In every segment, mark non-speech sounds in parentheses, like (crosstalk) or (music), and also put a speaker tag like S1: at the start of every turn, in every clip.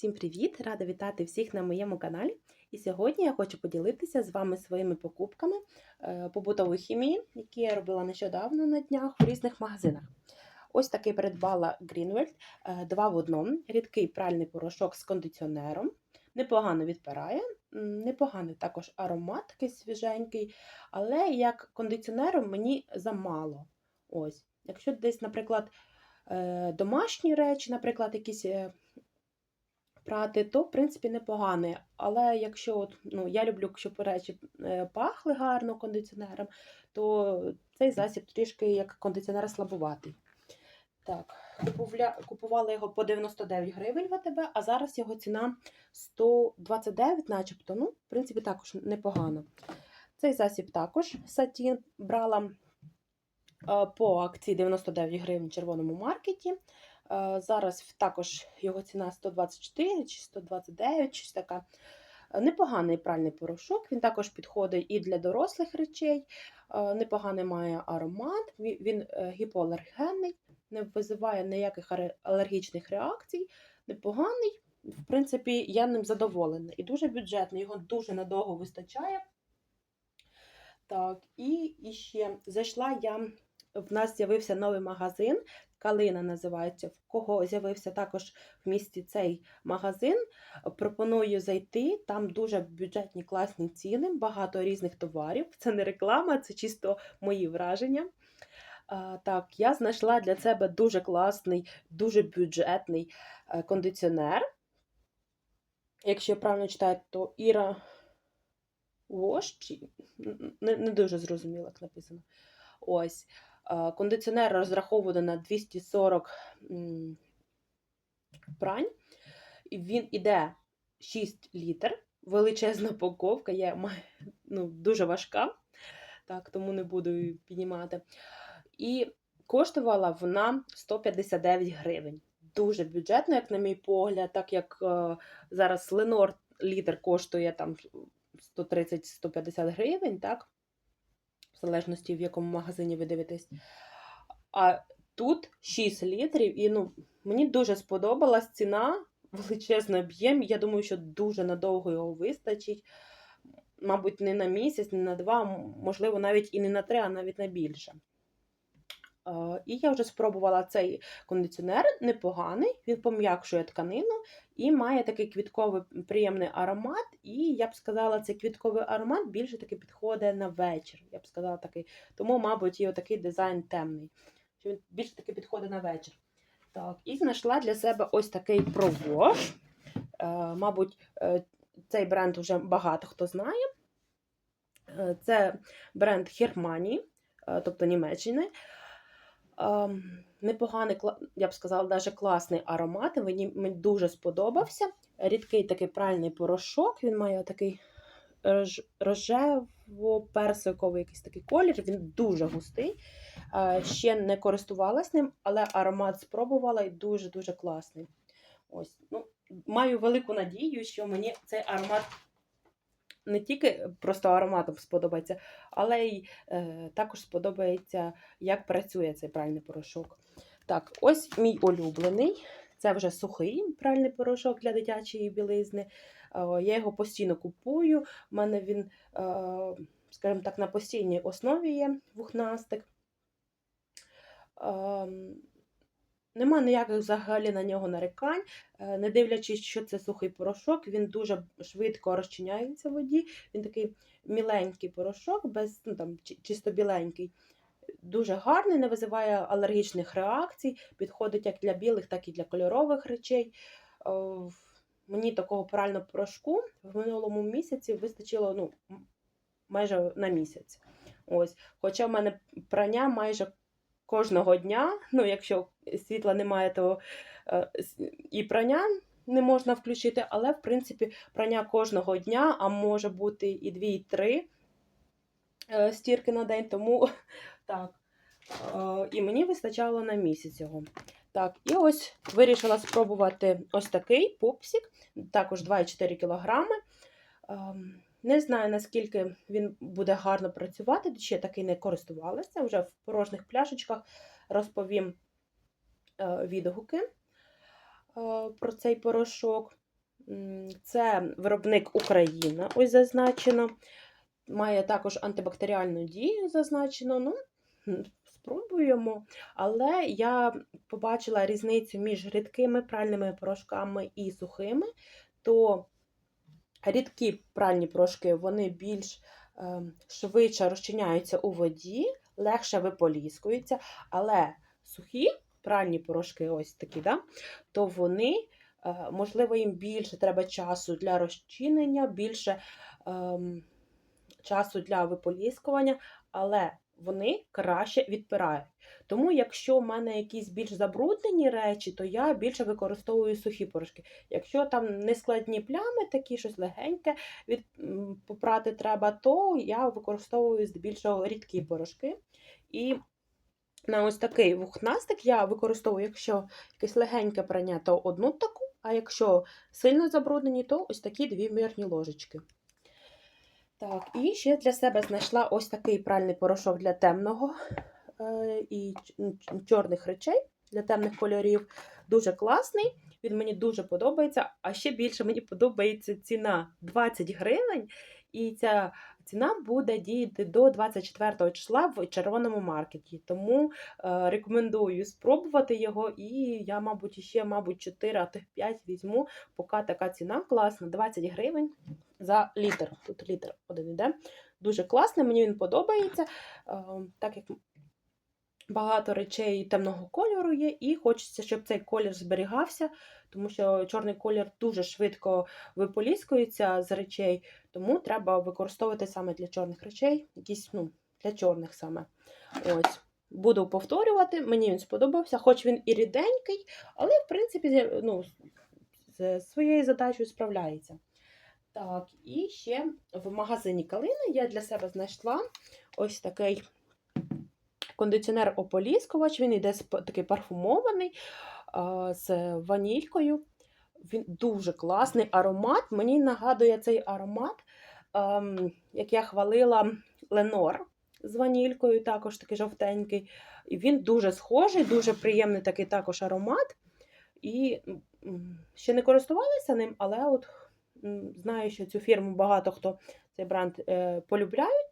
S1: Всім привіт! Рада вітати всіх на моєму каналі. І сьогодні я хочу поділитися з вами своїми покупками е, побутової хімії, які я робила нещодавно на днях у різних магазинах. Ось такий придбала Greenwald, е, два в одному, рідкий пральний порошок з кондиціонером. Непогано відпирає, непоганий також аромат такий свіженький, але як кондиціонером мені замало. Ось. Якщо десь, наприклад, е, домашні речі, наприклад, якісь е, прати, то, в принципі, непоганий. Але якщо от, ну, я люблю, щоб речі е, пахли гарно кондиціонером, то цей засіб трішки як кондиціонер слабуватий. Так, купувала його по 99 гривень в АТБ, а зараз його ціна 129, начебто. Ну, в принципі, також непогано. Цей засіб також сатін брала е, по акції 99 гривень в червоному маркеті. Е, Зараз також його ціна 124 чи 129, щось така. Е, Непоганий пральний порошок, він також підходить і для дорослих речей. Е, Непоганий має аромат, він гіпоалергенний, не визиває ніяких алергічних реакцій. Непоганий. В принципі, я ним задоволена. І дуже бюджетний, його дуже надовго вистачає. Так, і, і ще зайшла я. В нас з'явився новий магазин. Калина називається. В кого з'явився також в місті цей магазин. Пропоную зайти. Там дуже бюджетні класні ціни, багато різних товарів. Це не реклама, це чисто мої враження. Так, я знайшла для себе дуже класний, дуже бюджетний е, кондиціонер. Якщо я правильно читаю, то Іра Вош, не, не дуже зрозуміло, як написано. Ось. Кондиціонер розрахований на 240 м, прань. Він іде 6 літр. Величезна упаковка, є ну, дуже важка, так, тому не буду її піднімати. І коштувала вона 159 гривень. Дуже бюджетно, як на мій погляд, так як е, зараз Ленор літр коштує там 130-150 гривень, так? В залежності, в якому магазині ви дивитесь. А тут 6 літрів, і ну, мені дуже сподобалась ціна, величезний об'єм. Я думаю, що дуже надовго його вистачить. Мабуть, не на місяць, не на два, можливо, навіть і не на три, а навіть на більше. Е, І я вже спробувала цей кондиціонер, непоганий, він пом'якшує тканину і має такий квітковий приємний аромат. І я б сказала, цей квітковий аромат більше таки підходить на вечір. Я б сказала такий. Тому, мабуть, і такий дизайн темний. Що він більше таки підходить на вечір. Так, і знайшла для себе ось такий провош. Е, мабуть, е, цей бренд вже багато хто знає. Це бренд Германії, тобто Німеччини. Ем, Непоганий, я б сказала, навіть класний аромат. Мені, мені дуже сподобався. Рідкий такий пральний порошок. Він має такий рож- рожево-персиковий якийсь такий колір. Він дуже густий. Е, Ще не користувалась ним, але аромат спробувала і дуже-дуже класний. Ось, ну, маю велику надію, що мені цей аромат не тільки просто ароматом сподобається, але й е, також сподобається, як працює цей пральний порошок. Так, ось мій улюблений. Це вже сухий пральний порошок для дитячої білизни. Е, я його постійно купую. У мене він, е, скажімо так, на постійній основі є вухнастик. Ем, Нема ніяких взагалі на нього нарікань. Е, Не дивлячись, що це сухий порошок, він дуже швидко розчиняється в воді. Він такий міленький порошок, без, ну, там, чисто біленький. Дуже гарний, не визиває алергічних реакцій, підходить як для білих, так і для кольорових речей. Е, Мені такого прального порошку в минулому місяці вистачило ну, майже на місяць. Ось. Хоча в мене прання майже кожного дня. Ну, якщо світла немає, то е, і прання не можна включити, але в принципі прання кожного дня, а може бути і дві, і три е, стірки на день, тому (laughs) так. Е, І мені вистачало на місяць його. Так, і ось вирішила спробувати ось такий пупсик, також 2,4 кг. Не знаю, наскільки він буде гарно працювати, ще такий не користувалася. Вже в порожніх пляшечках розповім е, відгуки е, про цей порошок. Це виробник Україна, ось зазначено. Має також антибактеріальну дію зазначено. Ну, спробуємо. Але я побачила різницю між рідкими пральними порошками і сухими, то рідкі пральні порошки вони більш ем, швидше розчиняються у воді, легше виполіскуються, але сухі пральні порошки, ось такі, да, то вони, е, можливо, їм більше треба часу для розчинення, більше ем, часу для виполіскування, але вони краще відпирають. Тому, якщо в мене якісь більш забруднені речі, то я більше використовую сухі порошки. Якщо там нескладні плями, такі щось легеньке від, попрати треба, то я використовую здебільшого рідкі порошки. І на ось такий вухнастик я використовую, якщо якесь легеньке прання, то одну таку, а якщо сильно забруднені, то ось такі дві мірні ложечки. Так, і ще для себе знайшла ось такий пральний порошок для темного е, і чорних речей, для темних кольорів. Дуже класний. Він мені дуже подобається. А ще більше мені подобається ціна 20 гривень. І ця ціна буде діяти до 24 числа в червоному маркеті. Тому е, рекомендую спробувати його. І я, мабуть, ще, мабуть, 4, а то 5 візьму, поки така ціна класна. 20 гривень за літр. Тут літр один іде. Дуже класний, мені він подобається. Е, Так як багато речей темного кольору є, і хочеться, щоб цей колір зберігався, тому що чорний колір дуже швидко виполіскується з речей, тому треба використовувати саме для чорних речей, якісь, ну, для чорних саме. Ось. Буду повторювати, мені він сподобався, хоч він і ріденький, але, в принципі, ну, з своєю задачею справляється. Так, і ще в магазині Калина я для себе знайшла ось такий кондиціонер ополіскувач. Він йде такий парфумований з ванількою. Він дуже класний аромат. Мені нагадує цей аромат, ем, як я хвалила Ленор з ванількою, також такий жовтенький. І він дуже схожий, дуже приємний такий також аромат. І ще не користувалася ним, але от знаю, що цю фірму багато хто цей бренд е, полюбляють.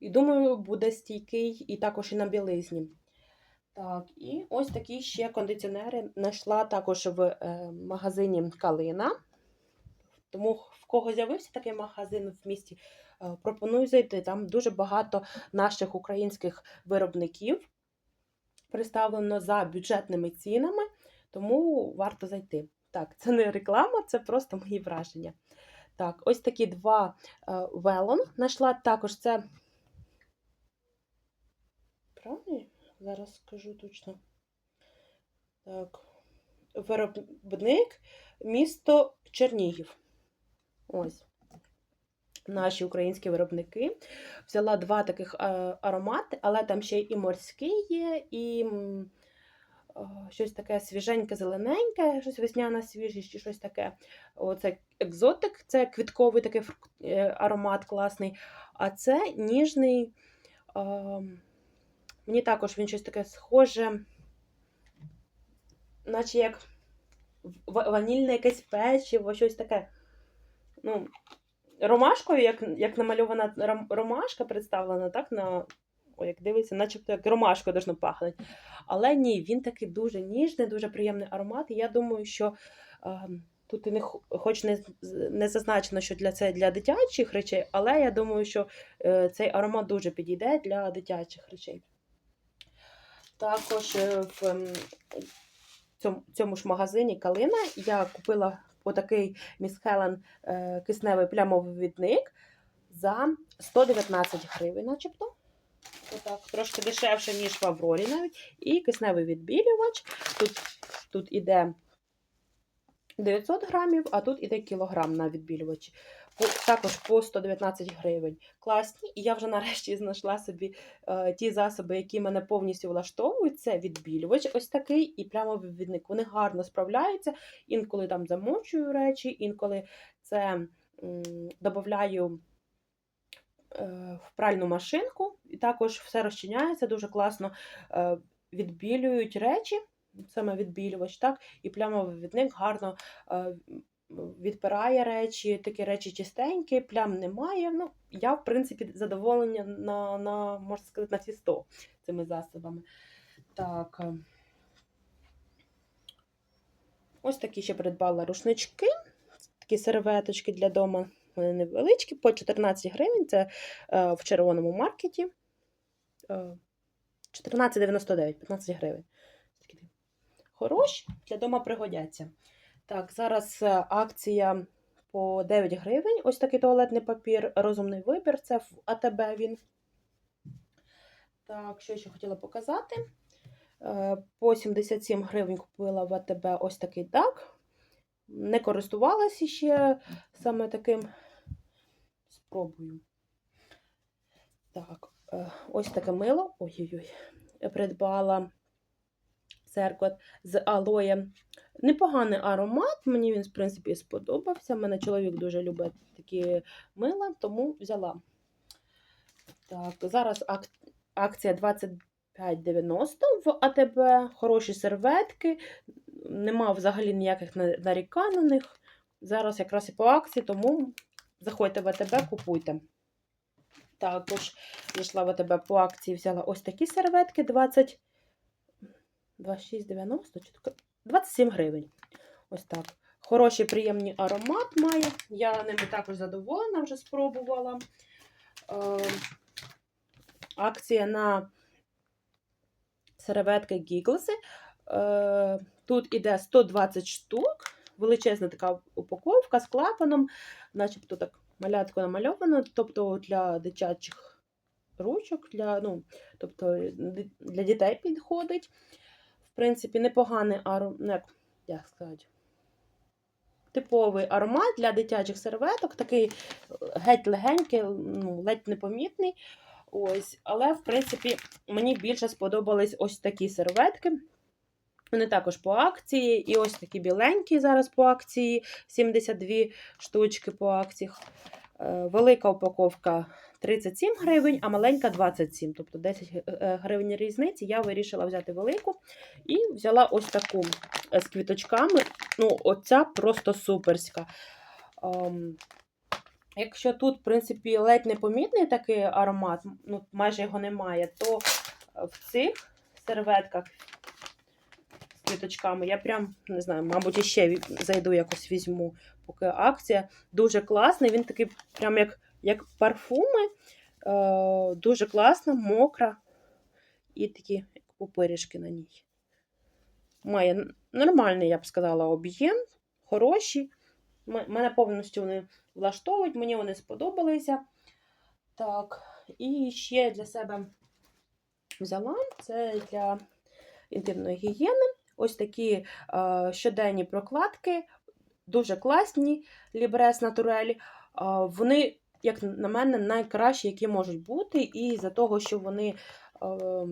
S1: І думаю, буде стійкий і також і на білизні. Так, і ось такі ще кондиціонери знайшла також в е, магазині Калина. Тому в кого з'явився такий магазин в місті, е, пропоную зайти. Там дуже багато наших українських виробників представлено за бюджетними цінами, тому варто зайти. Так, це не реклама, це просто мої враження. Так, ось такі два е, велон знайшла також це. Правильно? Зараз скажу точно. Так. Виробник місто Чернігів. Ось. Наші українські виробники. Взяла два таких е, аромати, але там ще і морський є, і е, щось таке свіженьке, зелененьке, щось весняна свіжість, чи щось таке. Оце екзотик, це квітковий такий е, аромат класний. А це ніжний. Мені також він щось таке схоже, наче як ванільне якесь печиво, щось таке. Ну, ромашкою, як, як намальована ромашка представлена, так, на, о, як дивиться, начебто як ромашкою должно пахнути. Але ні, він такий дуже ніжний, дуже приємний аромат. І я думаю, що е, тут і не хоч не, не зазначено, що для це для дитячих речей, але я думаю, що е, цей аромат дуже підійде для дитячих речей. Також е, в цьому, ж магазині Калина я купила отакий Міс Хелен е, кисневий плямовий відник за 119 гривень, начебто. Отак, трошки дешевше, ніж в Аврорі навіть. І кисневий відбілювач. Тут, тут іде 900 грамів, а тут іде кілограм на відбілювачі. Також по 119 гривень. Класні. І я вже нарешті знайшла собі е, ті засоби, які мене повністю влаштовують. Це відбілювач, ось такий, і прямо відник. Вони гарно справляються. Інколи там замочую речі, інколи це додаю е, в пральну машинку, і також все розчиняється дуже класно. Е, відбілюють речі. саме відбілювач, так, і плямовий відник гарно е, відпирає речі, такі речі чистенькі, плям немає. Ну, я, в принципі, задоволення на, на можна сказати, на всі 100 цими засобами. Так. е. Ось такі ще придбала рушнички, такі серветочки для дому. Вони невеличкі, по 14 гривень. Це е, в червоному маркеті. Е, 14,99, 15 гривень. Хороші, для дома пригодяться. Так, зараз е, акція по 9 гривень. Ось такий туалетний папір, розумний вибір. Це в АТБ він. Так, що ще хотіла показати. Е, По 77 гривень купила в АТБ ось такий дак. Не користувалася ще саме таким. Спробую. Так, е, ось таке мило. Ой-ой-ой. Придбала церкот з алоєм. Непоганий аромат, мені він, в принципі, сподобався. Мене чоловік дуже любить такі мила, тому взяла. Так, зараз ак... акція 25,90 в АТБ. Хороші серветки. Нема взагалі ніяких на- нарікань. Зараз якраз і по акції, тому заходьте в АТБ, купуйте. Також зайшла в АТБ по акції, взяла ось такі серветки 20. 26,90 чи таке? 27 гривень. Ось так. Хороший, приємний аромат має. Я ними також задоволена, вже спробувала. Е, акція на серветки Гіглси. Е, тут іде 120 штук. Величезна така упаковка з клапаном, начебто так малятко намальовано, тобто для дитячих ручок, для, ну, тобто для дітей підходить. Принципі, непоганий аромат, як, сказати, типовий аромат для дитячих серветок, такий геть легенький, ну, ледь непомітний. Ось, але, в принципі, мені більше сподобались ось такі серветки. Вони також по акції. І ось такі біленькі зараз по акції. 72 штучки по акціях. Е, Велика упаковка 37 гривень, а маленька 27. Тобто 10 е, гривень різниці. Я вирішила взяти велику і взяла ось таку е, з квіточками. Ну, оця просто суперська. Ем, Якщо тут, в принципі, ледь непомітний такий аромат, ну, майже його немає, то в цих серветках квіточками я прям не знаю, мабуть, іще зайду якось візьму, поки акція. Дуже класний. Він такий, прям як, як парфуми. Е, дуже класна, мокра. І такі як пупиришки на ній. Має нормальний, я б сказала, об'єм, хороші. Мене повністю вони влаштовують, мені вони сподобалися. Так, і ще для себе взяла це для інтимної гігієни. Ось такі е, щоденні прокладки, дуже класні Libres Naturel. Е, вони, як на мене, найкращі, які можуть бути, і за того, що вони. Е,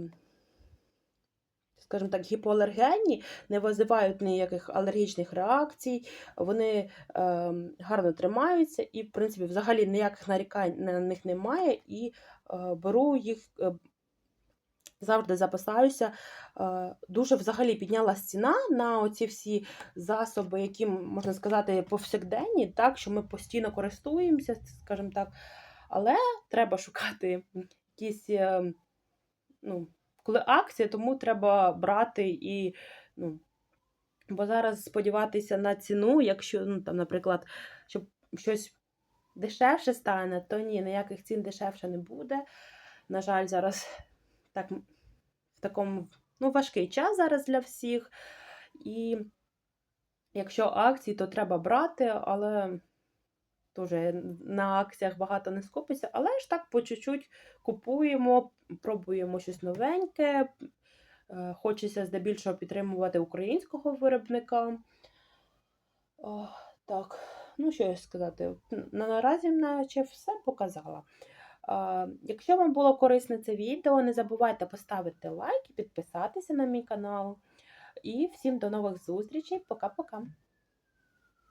S1: Скажімо так, гіпоалергенні, не визивають ніяких алергічних реакцій, вони е, гарно тримаються, і, в принципі, взагалі ніяких нарікань на них немає. І е, беру їх, е, завжди записаюся. Е, дуже взагалі піднялась ціна на оці всі засоби, які, можна сказати, повсякденні, так, що ми постійно користуємося, скажімо так. Але треба шукати якісь. е, ну, коли акція, тому треба брати і. ну, Бо зараз сподіватися на ціну, якщо, ну, там, наприклад, щоб щось дешевше стане, то ні, ніяких цін дешевше не буде. На жаль, зараз так, такому ну, важкий час зараз для всіх. І якщо акції, то треба брати, але дуже на акціях багато не скупиться. Але ж так по чуть-чуть купуємо, пробуємо щось новеньке. Е, Хочеться здебільшого підтримувати українського виробника. О, так, ну що я сказати, на наразі наче все показала. А, Якщо вам було корисне це відео, не забувайте поставити лайк і підписатися на мій канал. І всім до нових зустрічей. Пока-пока.